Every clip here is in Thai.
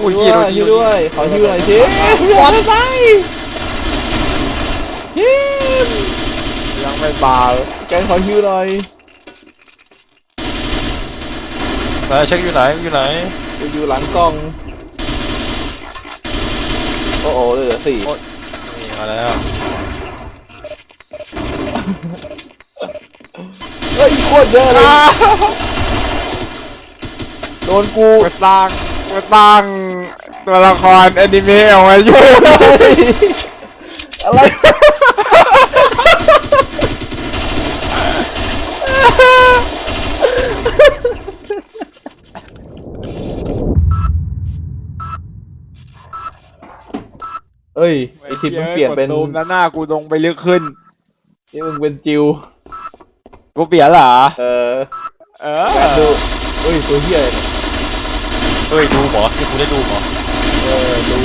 อุ้ยช่เหี้ยโดวยนช่วยด้วยขอช่วยหน่อยสิวอนไปฮิมยังไม่บาลแกขอช่วยหน่อยไหนเช็คอยู่ไหนอยู่ไหนกูอยู่หลังกล้อง โอ้โหเหลือสี่นี่มาแล้วเฮ้ยโคตรเยอะเลยโดนกูกูสร้าง กูสร้างตัวละครแอนิเมะออกมาอยู่อะไรเอ้ยไอทิปมันเปลี่ยนเป็นกดซูมแล้วหน้ากูลงไปลึกขึ้นนี่มึงเป็นจิวกูเปลี่ยนเหรอเออเออแอบดูเฮ้ยตัวเฮียอะไรเนี่ย เฮ้ยดูหมอที่กูได้ดูหมอเออดู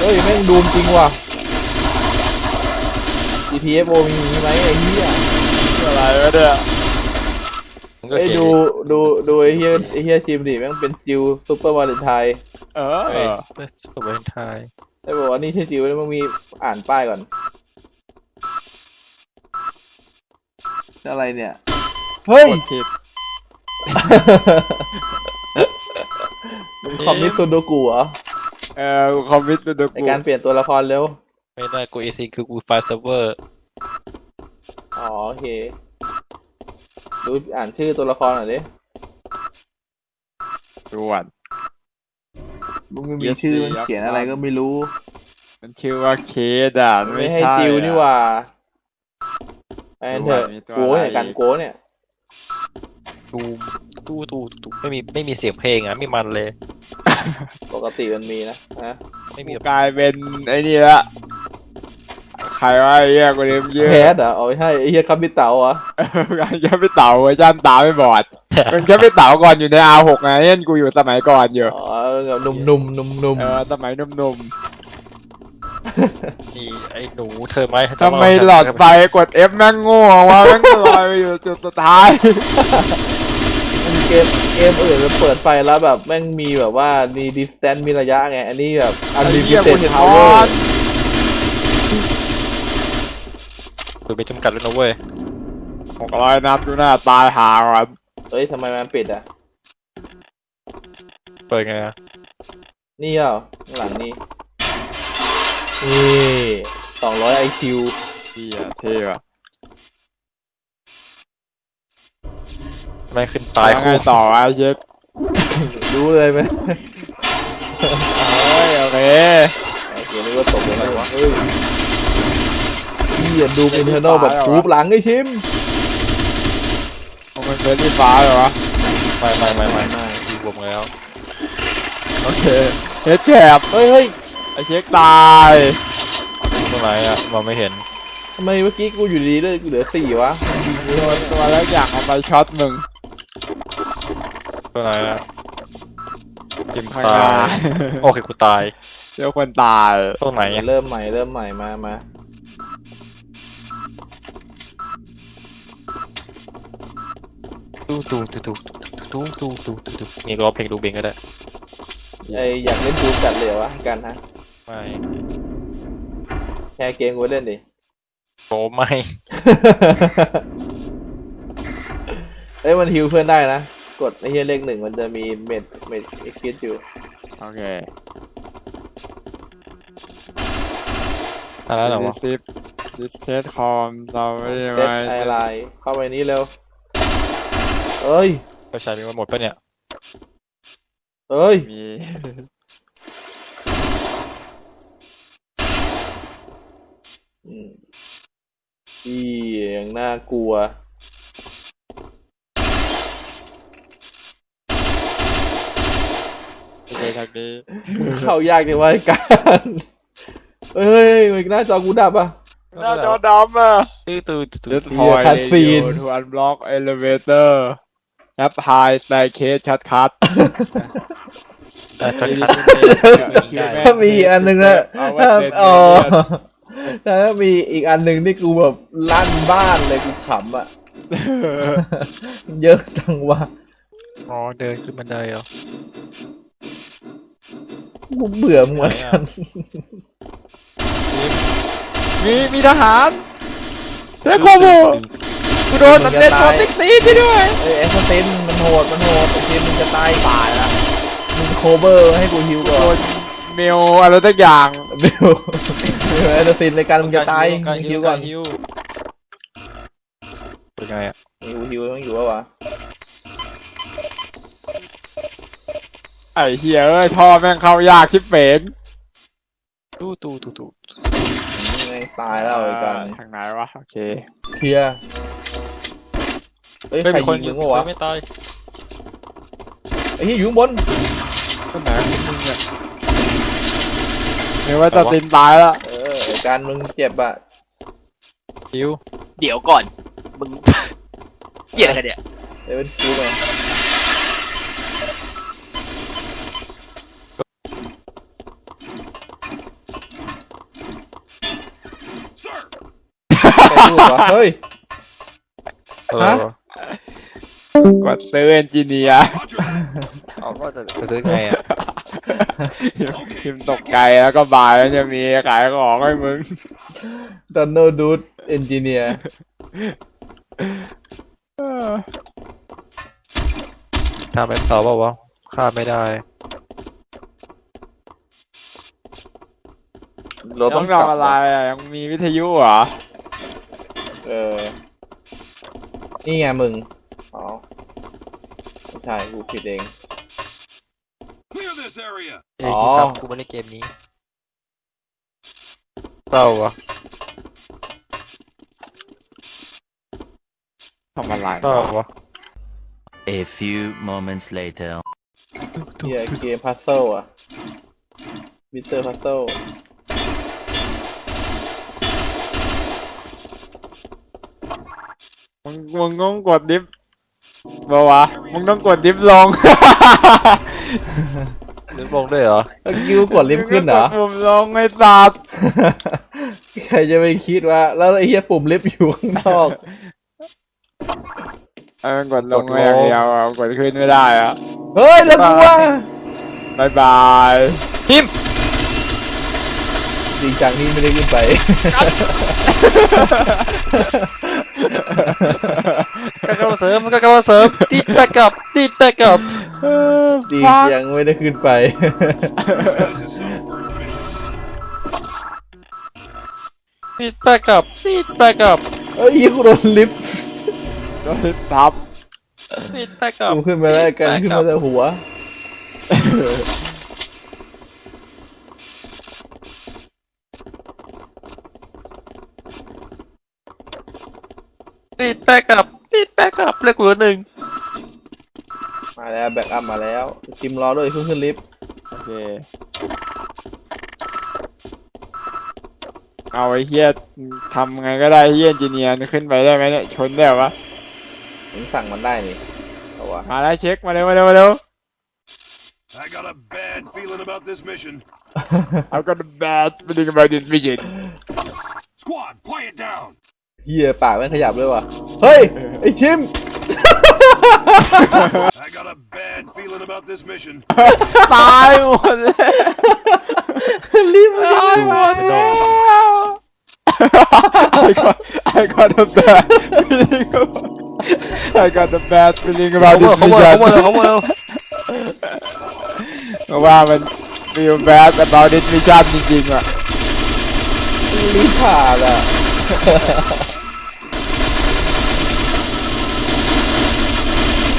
เฮ้ยแม่งดูมจริงว่ะ GTFO มีอย่างนี้ไหมไอ้เฮียอะไรวะเนี่ยเอ้ยดูดูดูไอ้เฮียไอ้เฮียทีมดิแม่งเป็นจิวซุปเปอร์วาเลนไทน์เอเฮ้ยอเพื่อสุขภาพไทยได้บอกว่านี่ใช่จิวแล้วมึงมีอ่านป้ายก่อนอะไรเนี่ย เฮ้ยกดผิด มึงคอมมิตซูโดกุเหรอเออกูคอมพิวเตอร์ดูในกูการเปลี่ยนตัวละครเร็ว ไม่ได้กูเอซีคือกูไฟล์เซิร์ฟเวอร์อ๋อโอเค ดูอ่านชื่อตัวละครหน่อยดิ ด่วน มึงไม่มีชื่อมันเขียนอะไรก็ไม่รู้ มันชื่อว่าเคสอะไม่ไม่ให้ใช่จิวนี่หอะว่าไอ้เถอะมีตัวโก้อะไร เนี่ยการอีกโก้เนี่ย ดูตู้ตู้ตู้ไม่มีไม่มีเสียงเพลงอะไม่มันเลย ปกติมันมีนะนะไม่มีกูกลายเป็นไอ้นี่ละใครวะไอ้เหี้ยกูลืมชื่อแพทเหรอเอาไม่ใช่ไอ้เฮียคัมพิเต๋าเหรอการแค่ไปเต่าเวอร์ชันตาไม่บอดมันแค่ไปเต่าก่อนอยู่ใน R6 ไงเล่นกูอยู่สมัยก่อนอยู่อ๋อแบบนุ่มๆนุ่มนุ่มนุ่มเออสมัยหนุ่มนี่ไอ้หนูเธอไหมๆทำไมหลอดไฟกด F แม่งโง่วะแม่งลอยไปอยู่จุดสุดท้ายมัน เกมเกมอื่นมันเปิดไฟแล้วแบบแม่งมีแบบว่ามีดิสแตนมีระยะไง อันนี้แบบอันไอ้ลิเหี้มิยเต็กูดเห็นพาวบเวออร์ลคือไม่จำกัดด้วยนะเว้ยหกร้อยนัดกูหน้าตายหาก่อนเอ้ยทำไมมันปิดอะ เปิดไงอะนี่เหรอข้างหลังนี่นี่สองร้อยไอคิวเหี้ยเท่ว่ะ ไม่ขึ้นตายแล้วไงคู่ต่อวะไอ้เช็ครู้เลยไหมเฮ้ยโอเคโอเคนึกว่าตกเลยวะเฮ้ยนี่ดูอินเทอร์เนลแบบทูบหลังไอ้ชิมมันเป็นที่ฟ้าเหรอวะไม่ไม่ไม่ไม่ไม่ดูรวมแล้วโอเคเฮ็ดแคบเฮ้ยเฮ้ยไอ้เช็คตายตรงไหนอะมองไม่เห็นทำไมเมื่อกี้กูอยู่ดีๆเลยเหลือสี่วะโดนตัวแล้วอย่างเอาไปช็อตมึง ตรงไหนอะจิมข้างตาหน้าย โอเคกูตายเดี๋ยวคนตาย ตรงไหนอะเริ่มใหม่เริ่มใหม่มามาตู้ตู้ตู้ตู้ตู้ตู้ตู้ตู้ตู้นี่ก็ร้องเพลงดูเบงก็ได้ไออยากเล่นดูจัดเลยเหรอวะกันฮะไม่แชร์เกมกูไปเล่นดิ โอ้ไม่ เอ้ยมันฮิวเพื่อนได้นะ กดไอ้เฮียเลขหนึ่งมันจะมีเม็ดเม็ดเอ็กซ์คิดอยู่โอเคอะไรเหรอวะซิปดิสเทสคอมเราไม่ได้เซตไว้ไอไลน์เข้าไปนี้เร็วเอ้ยไปใช้มีหมดปะเนี่ย เอ้ยมี อืมอีอย่างน่ากลัว ไม่ใช่ทางนี้เข้ายากจังวะไอ้กันเฮ้ยมันหน้าจอกูดับอะหน้าจอดำอะตู้ตู้ตู้ This เหี้ย toy คัดซีน radio to unblock elevator App high staircase shut cut อะจนคัดถ้ามีอีกอันหนึ่งนะเอาไว้ถ้าเซ็นอ๋อถ้ามีอีกอันหนึ่งนี่กูแบบลั่นบ้านเลยกูขำอะ เยอะจังวะ อ๋อ เดินขึ้นบันไดเหรอ กูเบื่อมึงเหมือนกันมีมีทหารเจ้าโคโบกูโดนนันเด็ดโดนติ๊กซีที่ด้วยเอ้ยแอสเซนมันโหดมันโหดโอเคมึงจะตายตายละมึงโคเวอร์ให้กูฮิวก่โดอนนเมลอะไรสักอย่างเบลเบลแอสเซนในการมึงจะตายการมึงฮิฮิววก่กาอนรฮิวเป็นไงอะฮิวฮิวต้องอยู่วะวะ ไอ้เฮียเอ้ยท่อแม่งเข้ายากชิบเป๋งตู้ตู้ตู้ตู้แม่งตายแล้วไอ้กันทางไหนวะโอเคเคลียร์เอ้ยใครไม่มีคนยิงมึงวะไม่ตายไอ้เหี้ยอยู่ข้างบนคนไหนมึงเนี่ยเห็นว่าจะตินตายแล้วเออไอ้การมึงเจ็บอะฮิวเดี๋ยวก่อนมึงเกลียดอะไรกันเนี่ยเดี๋ยวเป็นคิวไง พูดวะเฮ้ยเอฮะอกดซื้อเอนจิเนียร์เอาว่าจะจะซื้อไงอะพิมพ์ตกใจแล้วก็บายแล้วจะมีขายของให้มึง ดันโนดูดเอนจิเนียร์ถ้าไม่ตอบว่าวะฆ่าไม่ได้ เราต้ต้อองงกลับทำอะไรอะยังมีวิทยุเหรอ เออ นี่ไงมึง อ๋อไม่ใช่กูผิดเอง Clear this area. เอ้ยอ๋อที่ทำกูไม่เล่นเกมนี้เศร้าวะทำอะไรเศร้าวะ A few moments later. เฮียเกมพัซเซิลอะมิเตอร์พัซเซิล มึงมึงต้องกดดิฟบอกวะมึงต้องกดดิฟลงนึกลงด้วยเหรอ แล้วกิ้วกดลิฟต์ขึ้นเหรอมึงก็กดปุ่มลงไอ้สัตว์ใครจะไปคิดว่า แล้วไอ้เฮียปุ่มลิฟต์อยู่ข้างนอก เออกดลงมาอย่างเดียวอะกดขึ้นไม่ได้อะเฮ้ยแล้วกูว่าบายบาย ทิม จริงจังนี่ไม่ได้ขึ้นไป ก็กำลังเสริมก็กำลังเสริมติดแบกกับติดแบกกับ จริงจังไม่ได้ขึ้นไป This is some first mission. ติดแบกกับติดแบกกับเฮ้ยกูโดนลิฟต์โดนลิฟต์ทับติดแบกกับกูขึ้นมาแล้วกันขึ้นมาแต่หัว ติดแบกกับติดแบกกับเลือกเหลือหนึ่งมาแล้วแบ็กอัพมาแล้วจิมรอด้วยเพิ่งขึ้นลิฟต์โอเค เอาไอ้เฮียทำไงก็ได้เฮียเอนจิเนียร์ขึ้นไปได้ไหมเนี่ยชนได้เหรอวะผมสั่งมันได้นี่เอาวะมาแล้วเช็คมาเร็วมาเร็วมาเร็ว I got a bad feeling about this mission. I've got a bad feeling about this mission Squad, quiet down. เฮียปากแม่งขยับด้วยว่ะ เฮ้ย ไอ้ชิม I got a bad feeling about this mission. ตายหมดเลยรีบมาตายหมดแล้ว I got I got a bad feeling about I got a bad feeling เขา about เมื่อ this เขาเมื่อเขาเมื่อ mission เขาเมื่อเพราะว่ามัน feel bad about this mission จริงๆอะ รีบผ่านอะ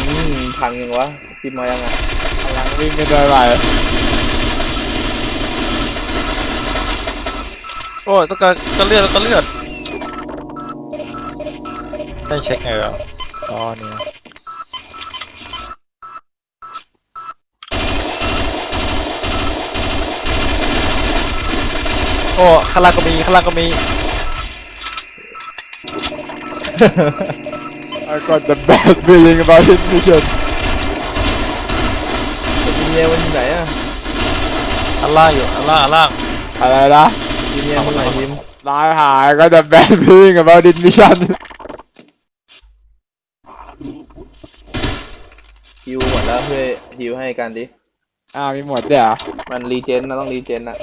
อืม พังยังวะจิมมายังอะกำลังวิ่งกันด้วยไปโอ้ยต้องการต้องเลือดต้องเลือดได้เช็คไงวะอ๋อเนี่ยโอ้ข้างล่างก็มีข้างล่างก็มี I got the bad feeling about this mission จิม เนียมันอยู่ไหนอะอันล่างอยู่อันล่างอันล่าง อะไรนะจิมเนียมันไหนจิมตายหาย I got the bad feeling about this mission ฮิวหมดแล้วเพื่อฮิวให้กันดิ อ้าวมีหมดด้วยเหรอมันรีเจนนะต้องรีเจนนะ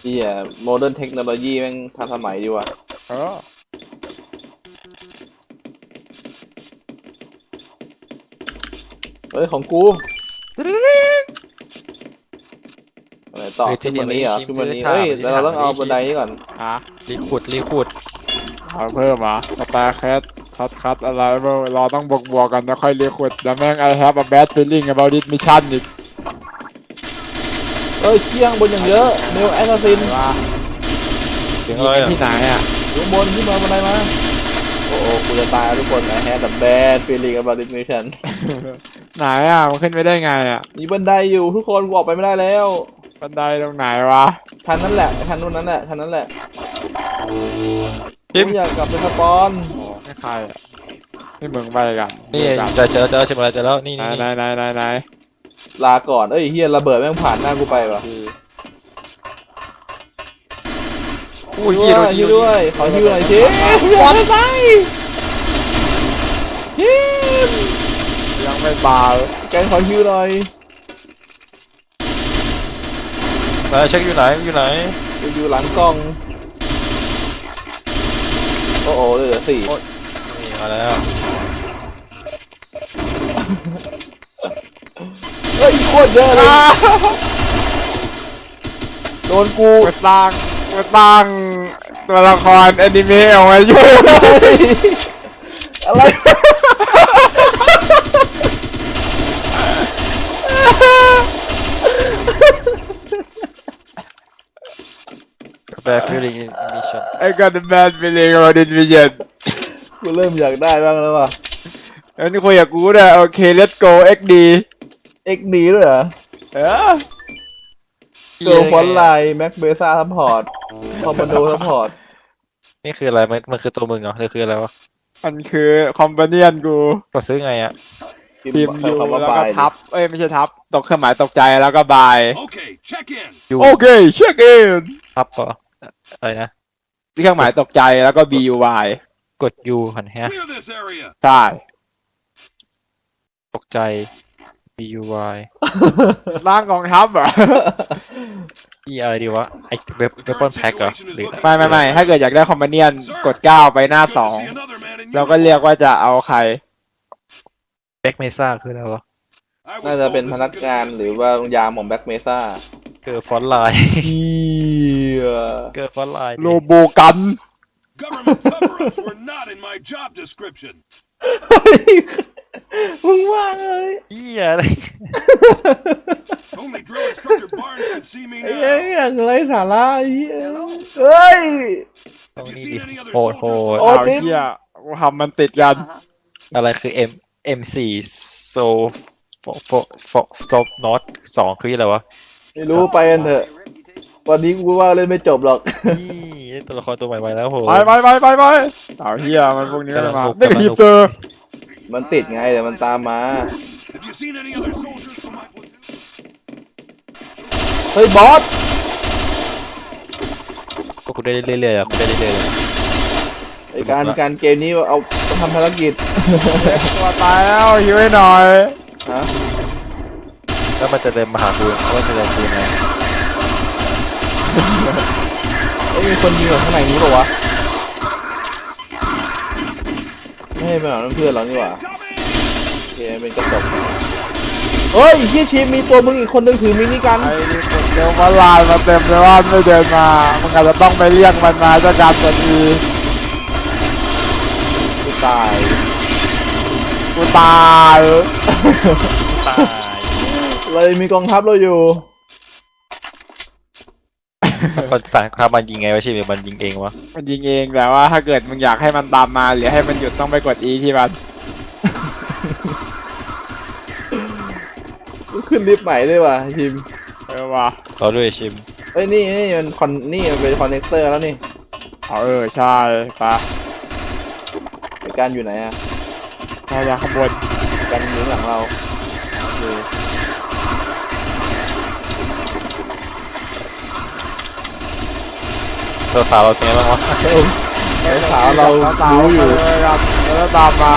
เหียโมเดิร์นเทคโนโลยีแม่งทันสมัยดีว่ะเออ ฮ้ยของกูอะไรต่อขึ้นบนนี้เหรอขึ้นบนนี้เฮ้ยแต่เราต้องเอาบันไดนี้ก่อนอะรีขุดรีขุดเอาเพิ่มเหรอะสตาร์แคทช็อตคัทอะไรเว้ยรอต้องบวกบวกๆกันแล้วค่อยเรียกขวดแล้วแม่ง I have a bad feeling about this mission อีกเฮ้ยเชี่ยงบนอย่างเยอะเนวแอสซินว่าถึงอะไรอะที่ไหนอะอยู่บนขึ้นมาบันไดมาโอ้โหกูจะตายแล้วทุกคนนะแฮดดับแบดฟีลิ่งกับบาริสมิชัน ไหนอะมันขึ้นไปได้ไงอะมีบันไดอยู่ทุกคนกูออกไปไม่ได้แล้ว บันไดตรงไหนวะทันนั้นแหละทันนู้นนั้นแหละทันนั้นแหละพิมกูอยากกลับไปสปอนไม่ใครอะนี่มึงไปกันนี่กันเจอเจอเจอเจอมาเจอแล้วนี่ไหนนี่ไหนไหนไหนไหนลาก่อนเอ้ยเฮียระเบิดแม่งผ่านหน้ากูไปว่ะอุ้ยช่ยี่วยโดนช่วยด้วยขอฮิวหน่อยสิวอนไปฮิมยัง ไม่บาลแกนขอฮิวหน่อยไหนเช็คอยู่ไหนอยู่ไหนกูอยู่หลังกล้อง โอ้โหเหลือสี่นี่มาแล้วเฮ้ยโคตรเยอะเลย โดนกูกูสร้างกูสร้างตัวละครแอนิเมะออกมาอยู่อะไร แบฟิลลิ่งมิชชั่น I got a bad feeling about this mission กูเริ่มอยากได้บ้างแล้วว่ะเอ้ยนี่คุยกับกูด้วยโอเค let's go XD เอ็กดีด้วยเหรอเออเกิร์ลฟอนไลน์แม็กเบซ่าซัพพอร์ตคอมมานโดซัพพอร์ตนี่คืออะไรมันมันคือตัวมึงเหรอหรือคืออะไรวะมันคือคอม p พ n เนียนกูกดซื้อไงอะพิมพ์อยู่คำว่าแล้วบาก็ยทับ เอ้ยไม่ใช่ทับ ตกเครื่องหมายตกใจแล้วก็บาย Okay, check in. ยูโอเคเช็คอิน ทับเหรอ อะไรนะเครื่องหมายตกใจแล้วก็ B U Y กดยูหันแฮะ Clear this area. ใช่ตกใจ B U Y ร่างกองทัพเหรอ อีอะไรดีวะไอเว็บเว็บปอนแพ็กเหรอหรือ ไม่ไม่ไม่ถ้าเกิดอยากได้คอม p พ n เนียน Sir, กด9ไปหน้า good to 2 see another man in เราก็ uniform. เรียกว่าจะเอาใคร แบ็กเมซ่าคืออะไรวะ I was น่าจะ told เป็น this พ is นัก gonna งาน be หรือว่ายามของแบ็กเมซ่าเกิร์ฟอนไลน์เฮี ยเกิร์ฟอนไลน์โลโบกัน Government cover-ups were not in my job description. มึงว่าเลยอีอะไร Only drill instructor Barnes can see me ไอ้เหี้ย now. อย่างไรสาระไอ้เหี้ยเฮ้ย ตรง Have you นี้ seen ดิ any other โหดโหด soldiers? โอ้เอาเที่ยกูทำมันติดกัน อะไรคือ M M สี่โซโฟโฟโฟโซนอตสองคืออะไรวะ ไม่รู้ไปกันเถอะ วันนี้กูว่าเล่นไม่จบหรอก นี่ตัวละครตัวใหม่มาแล้วโหไปไปไปไปไปเอาเฮียมันพวกนี้ก็เลยมากำลังบุกนี่ทีเจอร์มันติดไงเดี๋ยวมันตามมา Have you seen any other soldiers from my platoon? เฮ้ยบอสก็คุณได้เรื่อยๆอะคุณได้เรื่อยๆเลยไอการการเกมนี้เอาทำภารกิจตัวตายแล้วหิวให้หน่อยฮะแล้วมันจะเดินมาหาคุณว่าจะเดินคุณไง เอ้ยมีคนยิงอยู่ข้างในนี้ปะวะไม่ให้เป็นหรอกเพื่อนเรานี่หว่า Coming! โอเคเป็นกระจกเฮ้ยเฮียชีมีตัวมึงอีกคนนึงถือมินิกันไอ้นี่คนเดียวมาลายมาเต็มเลยว่าไม่เดินมามึงอาจจะต้องไปเรียกมันมาจากการตัวทีกูตายกูตายตายเลยมีกองทัพเราอยู่ มันสั่งทำมันยิงไงวะชิมมันยิงเองวะมันยิงเองแต่ว่าถ้าเกิดมึงอยากให้มันตามมาหรือให้มันหยุดต้องไปกด E ที่มันกูขึ้นลิฟต์ใหม่ด้วยว่ะชิมเออว่ะเราด้วยชิมเฮ้ยนี่นี่มันคอนนี่มันเป็นคอนเนคเตอร์แล้วนี่เอาเออใช่ปะไอการอยู่ไหนอะน่าจะข้างบนการอยู่หลังเรา ดูตัวสาวเราเป็นไงบ้างวะไอ้สาวเราสาวรู้อยู่เลยครับแล้วก็ตามมา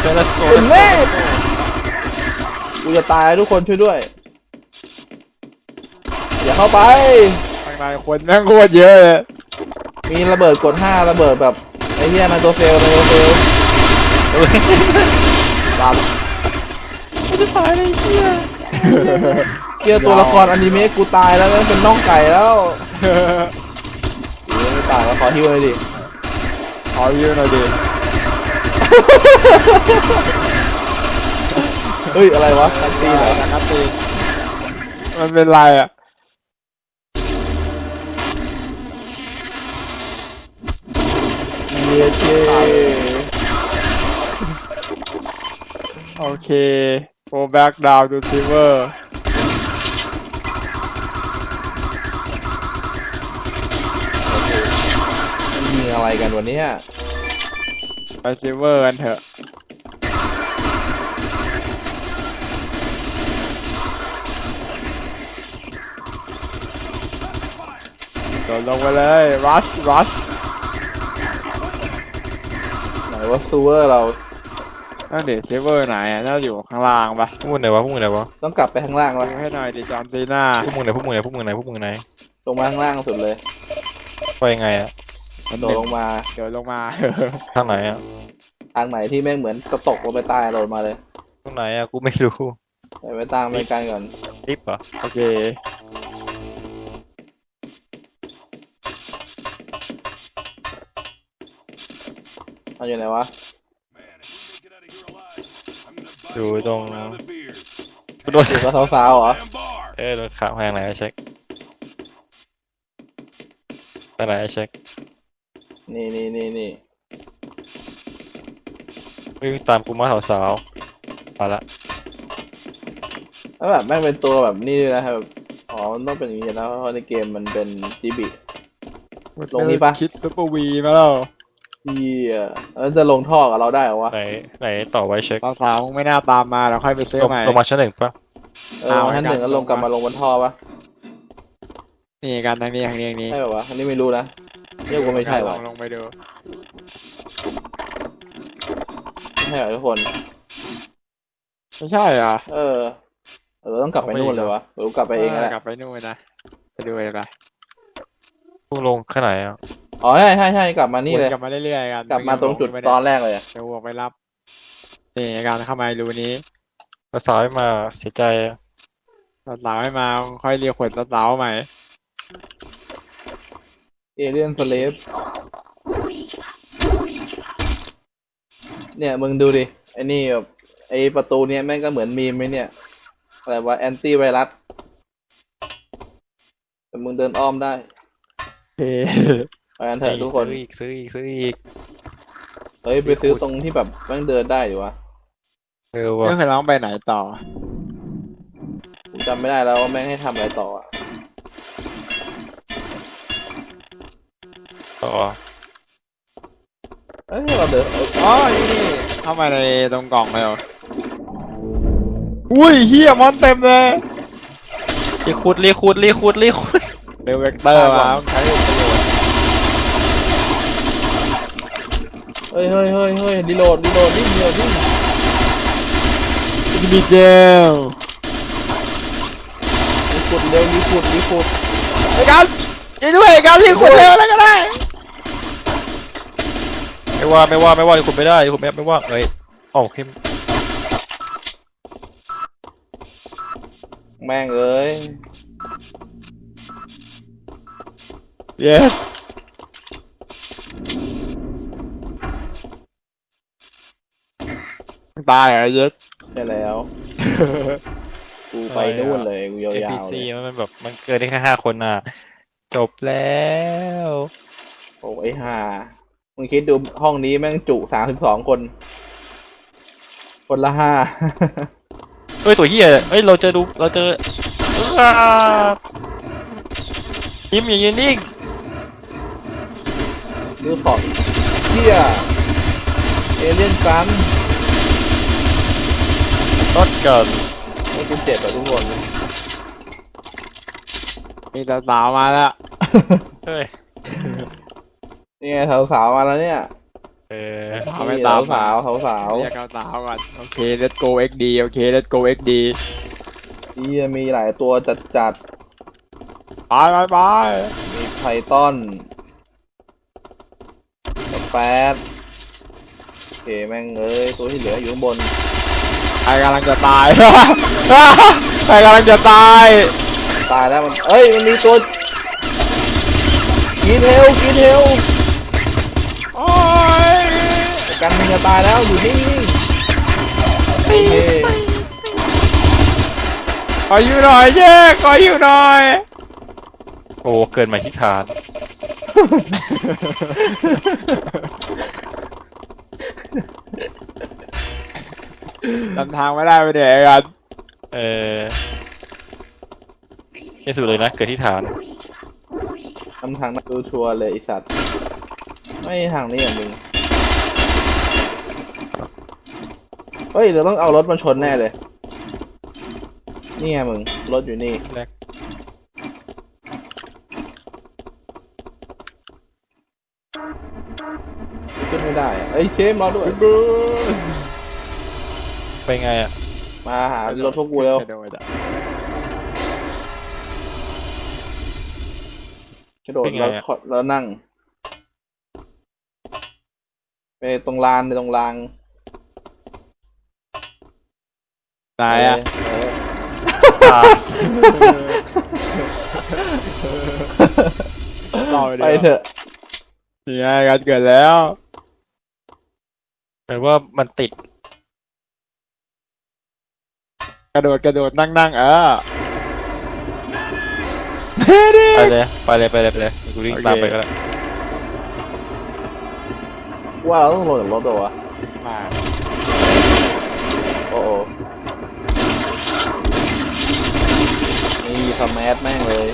เฟลสโกเป็นแม่กูจะตายทุกคนช่วยด้วย อย่าเข้าไป ข้างในคนแม่งโคตรเยอะเลยมีระเบิดกดห้าระเบิดแบบไอ้เหี้ยไนโตรเซลไนโตรเซลตามกูจะตายเลยเหี้ย เหี้ยตัวละครอนิเมะกูตายแล้วแม่งเป็นน่องไก่แล้วเหี้ยไม่ตายแล้วขอฮิวเลยดิขอยืมหน่อยดิ เฮ้ยอะไรวะคันตีนเหรอนักตีนมันเป็นไรอะเย้เจ้โอเค go back down to silver อะไรกันวันนี้ไป silver กันเถอะโดดลงไปเลย rush rush ไหนว่าซูเวอร์เรานั่นเดี๋ยว silver ไหนอะน่าอยู่ข้างล่างปะพวกมึงไหนวะพวกมึงไหนวะต้องกลับไปข้างล่างวะดูให้หน่อยดิจอห์นซีน่าพวกมึงไหนพวกมึงไหนพวกมึงไหนพวกมึงไหนลงมาข้างล่างสุดเลยไปยังไงอะ โดดลงมาเดี๋ยวลงมา ทางไหนอะทางไหนที่แม่งเหมือนกระตกลงไปใต้โดดมาเลยตรงไหนอะกูไม่รู้ไปไปตามไปกันก่อนลิฟต์เหรอโอเคเอาอยู่ไหนวะ Man, if we make it out of here alive, I'm gonna buy Dude, you all don't- a round of beer. กูโดนอยู่กับสาวๆเหรอ Damn bar. เอ้ยโดนขาแพงไหนอะเช็คไปไหนอะเช็ค นี่นี่นี่นี่วิ่งตามกูมาสาวๆไปละแล้วแบบแม่งเป็นตัวแบบนี่ด้วยนะครับอ๋อมันต้องเป็นอย่างนี้นะเพราะในเกมมันเป็นจิบิ ลงนี่ปะ คิดซุปเปอร์วีมาแล้วที่แล้วจะลงท่อกับเราได้เหรอวะไหนไหนต่อไว้เช็คตอนสาวมึงไม่น่าตามมาแล้วค่อยไปซื้อลงใหม่ ลงมาชั้นหนึ่งปะเออท่านหนึ่งก็ลงกลับมาลงบนท่อปะนี่กันทางนี้ทางนี้ทางนี้ใช่ป่าวะอันนี้ไม่รู้นะ เรียกว่าไม่ใช่ลวะองลงไปดูไม่ใช่เหรอทุกคน ไม่ใช่เหรอะเออเออต้องกลับไปนู่นเลยวะหรือกลับไปเองก็ได้กลับไปนู่นนะไปดูเลยไปพวกลงข้างไหนอะอ๋อใช่ใช่ใช่กลับมานี่เลยวนกลับมาเรื่อยๆกันกลับมาตรงจุดตอนแรกเลยอะเดี๋ยววัวไปรับ นี่การเข้ามารูนี้ภาษาวไม่มาเสียใจอะสาวๆให้มาค่อยเรียกขนสาวๆใหม่ เอเลียนสเลฟเนี่ยมึงดูดิไอ้นี่แบบไอ้ประตูเนี่ยแม่งก็เหมือนมีมไหมเนี่ยอะไรวะแอนตี้ไวรัสแต่มึงเดินอ้อมได้โอเคไปกันเถอะทุกคนซื้ออีกซื้ออีกซื้ออีกเฮ้ยไปซื้อตรงที่แบบแม่งเดินได้อยู่วะเออวะไม่เคยร้องไปไหนต่อผมจำไม่ได้แล้วว่าแม่งให้ทำอะไรต่ออะ ต่อเอ้ยเราเดินเอ้ยอ๋อนี่นี่เข้ามาในตรงกล่องเลยเหรออุ้ยเฮียมอนเต็มเลยรีคูดรีคูดรีคูดรีคูดเดลเวกเตอร์มาใช้ประโยชน์เฮ้ยเฮ้ยเฮ้ยเฮ้ยรีโหลดรีโหลดรีโหลดรีมีเจลรีขุดเร็วรีขุดรีขุดไอ้กันช่วยด้วยกันเรียกคนเร็วแล้วก็ได้ ไม่ว่าไม่ว่าไม่ว่ารีคูดไม่ได้รีคูดไม่ไม่ว่าเอ้ยออกเข้มแม่งเอ้ยเยสตายเหรอเยสใช่แล้ว กูไปนู่นเลยกูยาวเอๆพีเลซียมันแบบมันเกินได้แค่ห้าคนอะ จบแล้ว โอ้ยห่า มึงคิดดูห้องนี้แม่งจุสามสิบสองคน คนละห้าเฮ้ยตัวเฮียเฮ้ยเราเจอดูเราเจออ้ายิ้มอย่ายืนนิ่งดูของเที่ยเอเลียนซันรถกันโอ้ยกูเจ็บอะทุกคน มีสาวๆมาแล้ว เฮ้ย นี่ไงสาวๆมาแล้วเนี่ยเออสาวไม่นี่ตามสาวสาวสาวเรียกเอาสาวก่อนโอเค let's go XD โอเค let's go XD เหียมีหลายตัวจัดจัดไปไปไปๆมีไพทอนสแปดโอเคแม่งเอ้ยตัวที่เหลืออยู่ข้างบนใครกำลังจะตาย ใครกำลังจะตายตายแล้วมันเอ้ยมันมีตัวกินเฮลกินเฮลโอ้ย กันมันจะตายแล้วอยู่นิ่งๆโอเคขออยู่หน่อยเย้ขออยู่หน่อย โอ้เกินมาที่ฐานจำทางไม่ได้ไปเดี๋ยวกันเออที่สุดเลยนะ เกิดที่ฐานทำทางนักดูชัวร์เลยไอสัตว์ ไม่ทางนี้อย่างมึง เฮ้ย เราต้องเอารถมาชนแน่เลย นี่ไงมึง รถอยู่นี่แรกขึ้นไม่ได้อะเอ้ยเคมรอด้วย ไปไงอะมาหารถพวกกูแล้ว กระโดดอะกระโดดแล้วขอแล้วนั่ง ไปตรงลานไปตรงราง ตายอะเอออ่าต่อไปเถอะนี่ไงกันเกิดแล้วเหมือนว่ามันติด กระโดดกระโดดนั่งนั่งเออไปเลยไปเลยไปเลยไปเลยกูวิ่งโอเคตามไปก็ได้ว่าเราต้องลงจากรถเหรอวะมาโอ้โหนี่ สแมัแม่งเลย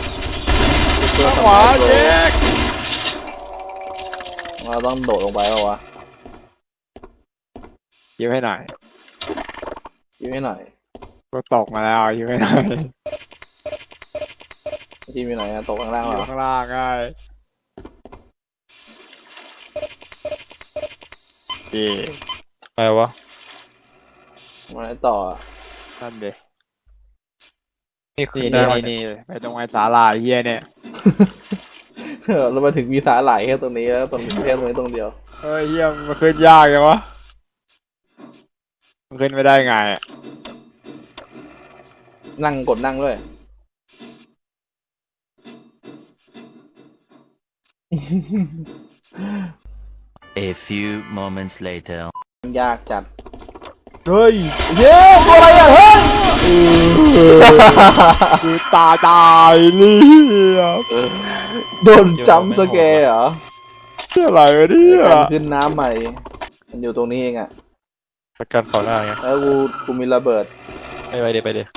เพื่อขวาสแมัเจ๊กเราต้องโดดลงไปเปล่าวะยิ้มให้หน่อยยิ้มให้หน่อยกูตกมาแล้วยิ้มให้หน่อยทีมอยู่ไหนอะตกข้างล่างอเหรยู่อข้างล่างไงดีไปวะมาไหนต่ออะนั่นเด็ นี่คือนี่ได้นี่ไหมนี่นี่ไปตรงไอ้สาลาเฮียเนี่ยเออเรามาถึงมีสาหร่ายแค่ตรงนี้แล้วตรงแค่ตรงนี้ตรงเดียวเฮ้ยเฮียมันขึ้นยากจังวะมันขึ้นไม่ได้ไงอะนั่งกดนั่งด้วย A few moments later. ยากจัด เฮ้ยเย้ตัวอะไรอะเฮ้ยคือตาตายเรียบโดนจัมป์สแกร์เหรออะไรวะเนี่ยการขึ้นน้ำใหม่ มันอยู่ตรงนี้เองอะประกันเขาหน้าไงแล้วกูกูมีระเบิดไปไปเดี๋ยวไปเดี๋ยว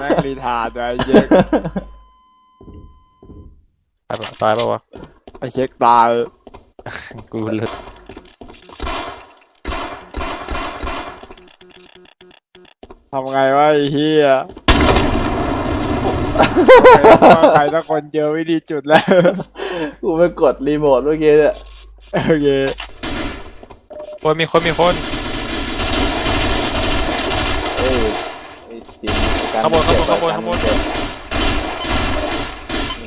แม่งรีทาร์ดไอ้เช็คตายปะตายปะวะไอ้เช็คตาย กูหลุดทำไงวะไอ้เฮียใครสักคนเจอวิธีจุดแล้ว กูไปกดรีโมทเมื่อกี้เนี่ยโอเคโอ้ยมีคนมีคนเอ้ยไอ้จริงการขบวนขบวนเจ็ขบวนขบวนการเจ็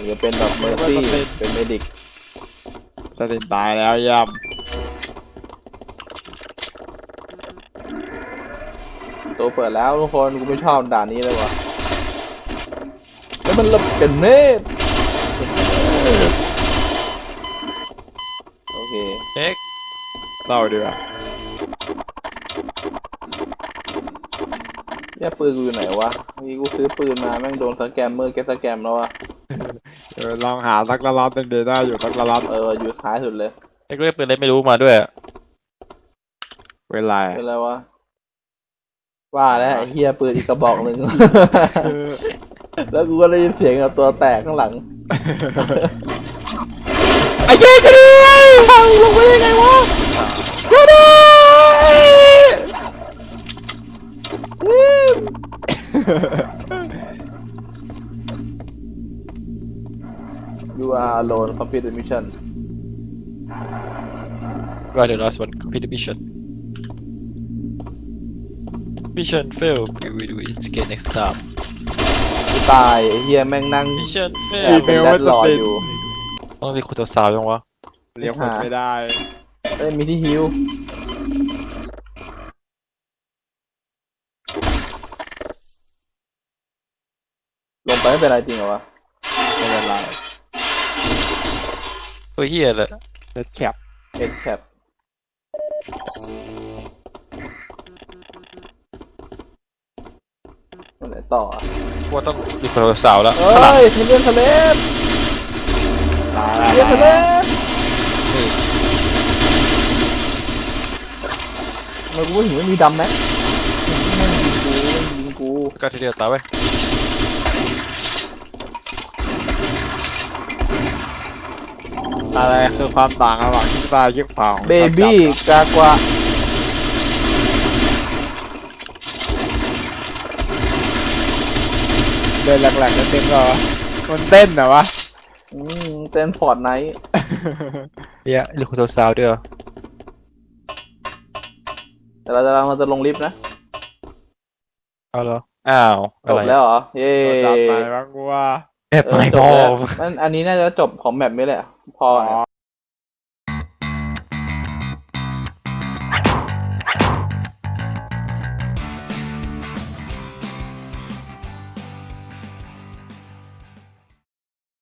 หรือเป็นแบบเมอร์ซี่เป็นเมดิก จะติดตายแล้วย่ตัวเปิดแล้วทุกคนกูไม่ชอบด่านนี้เลยวะแล้วมันระเป็นเมฆโอเคเช็คำเล่าดีกว่าเนี่ยปืนกูอยู่ไหนวะเมื่อกี้กูซื้อปืนมาแม่งโดนสแกมเมอร์แกสแกมแล้ววะ เออลองหาสักละล็อตหนึ่งเดได้อยู่สักละล็อตเอออยู่ท้ายสุดเลยเช็คเล่นปืนเล่นไม่รู้มาด้วยอะเวลาเป็นไรวะว่าแล้วไอ้เฮียปืนอีกกระบอกหนึ่งแล้วกูก็ได้ยินเสียงกับตัวแตกข้างหลังไอ้เจ๊กเลยฟังลงไปได้ไงวะก็ได้ you are alone complete the mission You are the last one complete the mission mission fail we will do it again next time กูตายไอ้เฮียแม่งนั่ง mission แอบ fail เป็นแรดรออยู่ต้องเรียกคุณตัวสาวยังวะเรียกคนไม่ได้ เอ้ยมีที่ฮิวลงไปไม่เป็นไรจริงเหรอวะไม่เป็นไร ตัวเฮียเลยเล็ดแคปเอ็กแคปมันไหนต่ออะว่าต้องเรียกคุณตัวสาวแล้วเอ้ยทะเลนทะเลนตายทะเลนทะเลแล้วนทำไมกูไม่เห็นไม่มีดำนะไม่งยิงกูไม่งยิงกู ก็ทีเดียวตายไป อะไรคือความต่างระหว่างที่ตายคิกเผาเบบี้กากวาเดินแหลกๆนิดนึงเหรอมันเต้นเหรอวะอืมเต้นฟอร์ดไนท์เฮียเรียกคุณตัวสาวด้วยเหรอแต่เราจะเราจะลงลิฟต์นะเอาเหรออ้าวจอะบไรแล้วเหรอ เย้ตัวดับไหนบ้างกูว่า แอบเอไม่อจพบอแล้วมันอันนี้น่าจะจบของแมปนี้แหละ พออ๋อ